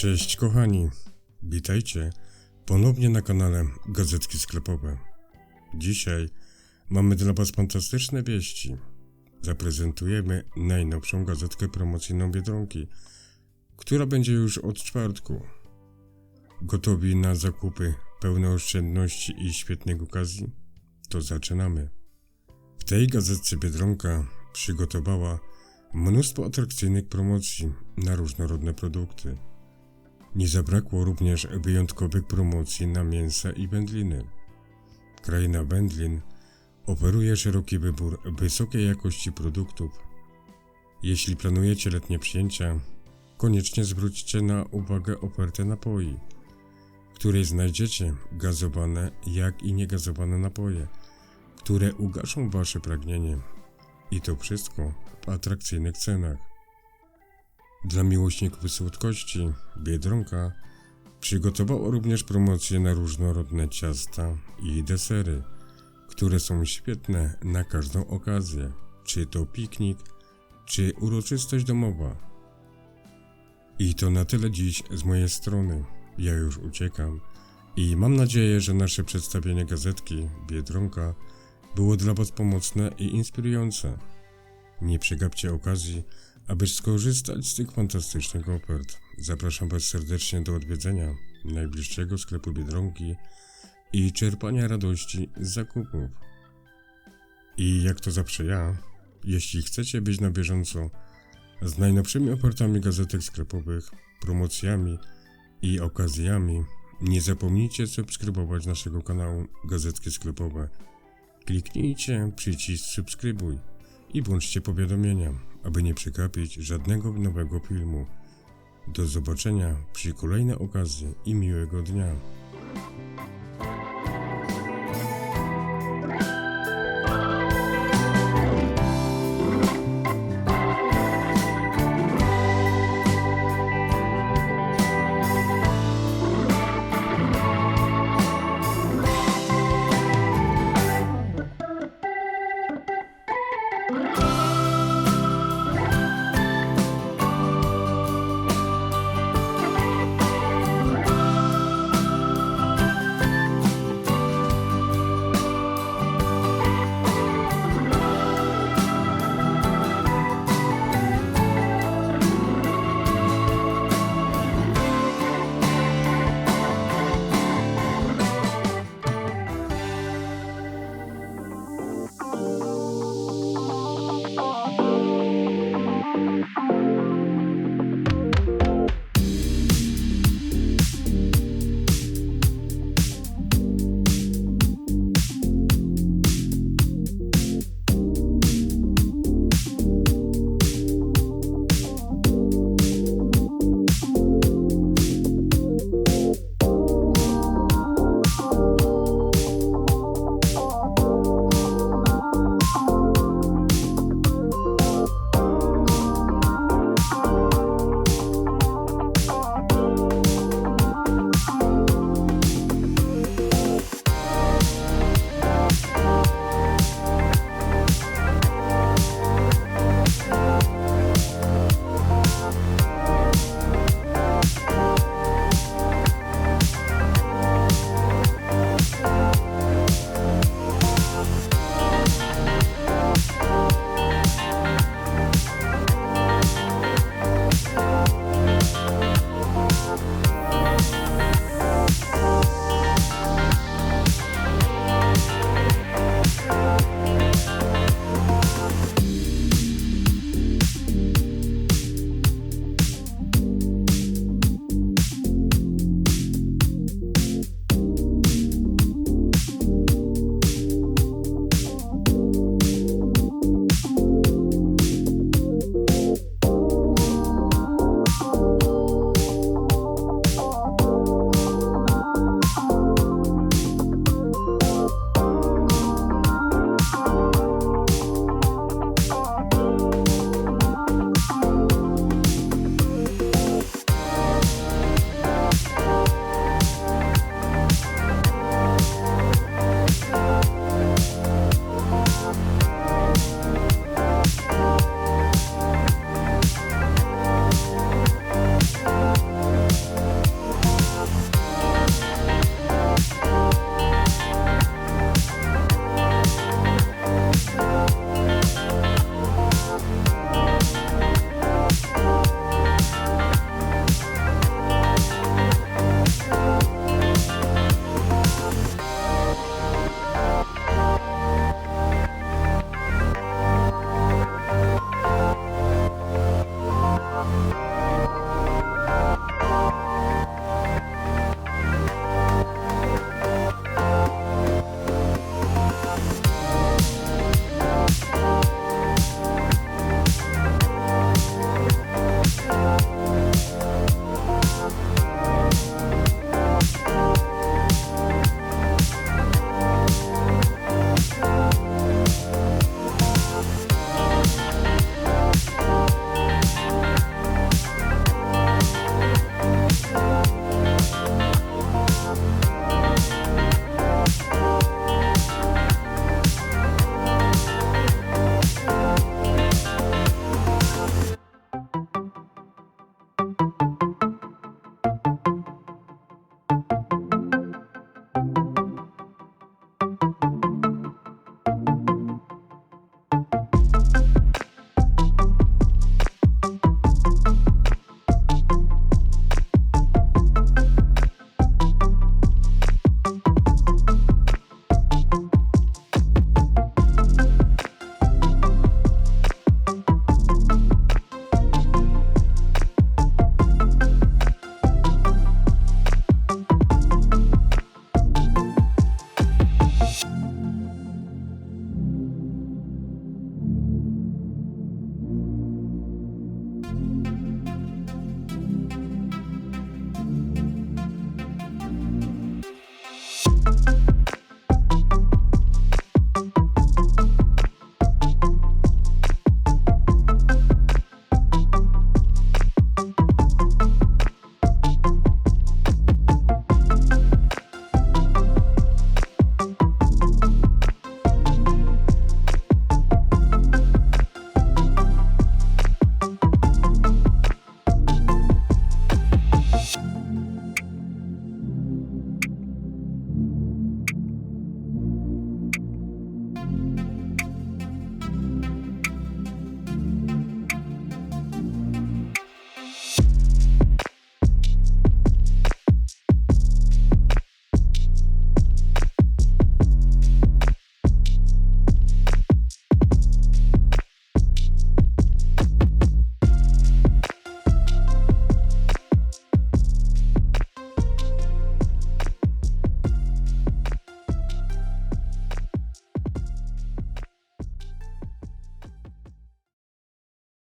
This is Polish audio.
Cześć kochani, witajcie ponownie na kanale Gazetki Sklepowe. Dzisiaj mamy dla Was fantastyczne wieści. Zaprezentujemy najnowszą gazetkę promocyjną Biedronki, która będzie już od czwartku. Gotowi na zakupy pełne oszczędności i świetnych okazji? To zaczynamy. W tej gazetce Biedronka przygotowała mnóstwo atrakcyjnych promocji na różnorodne produkty. Nie zabrakło również wyjątkowych promocji na mięsa i wędliny. Kraina Wędlin oferuje szeroki wybór wysokiej jakości produktów. Jeśli planujecie letnie przyjęcia, koniecznie zwróćcie na uwagę ofertę napoi, w której znajdziecie gazowane jak i niegazowane napoje, które ugaszą wasze pragnienie. I to wszystko w atrakcyjnych cenach. Dla miłośników słodkości Biedronka przygotowała również promocje na różnorodne ciasta i desery, które są świetne na każdą okazję, czy to piknik, czy uroczystość domowa. I to na tyle dziś z mojej strony. Ja już uciekam i mam nadzieję, że nasze przedstawienie gazetki Biedronka było dla Was pomocne i inspirujące. Nie przegapcie okazji, aby skorzystać z tych fantastycznych ofert. Zapraszam Was serdecznie do odwiedzenia najbliższego sklepu Biedronki i czerpania radości z zakupów. I jak to zawsze ja, jeśli chcecie być na bieżąco z najnowszymi ofertami gazetek sklepowych, promocjami i okazjami, nie zapomnijcie subskrybować naszego kanału Gazetki Sklepowe. Kliknijcie przycisk subskrybuj i włączcie powiadomienia, aby nie przegapić żadnego nowego filmu. Do zobaczenia przy kolejnej okazji i miłego dnia.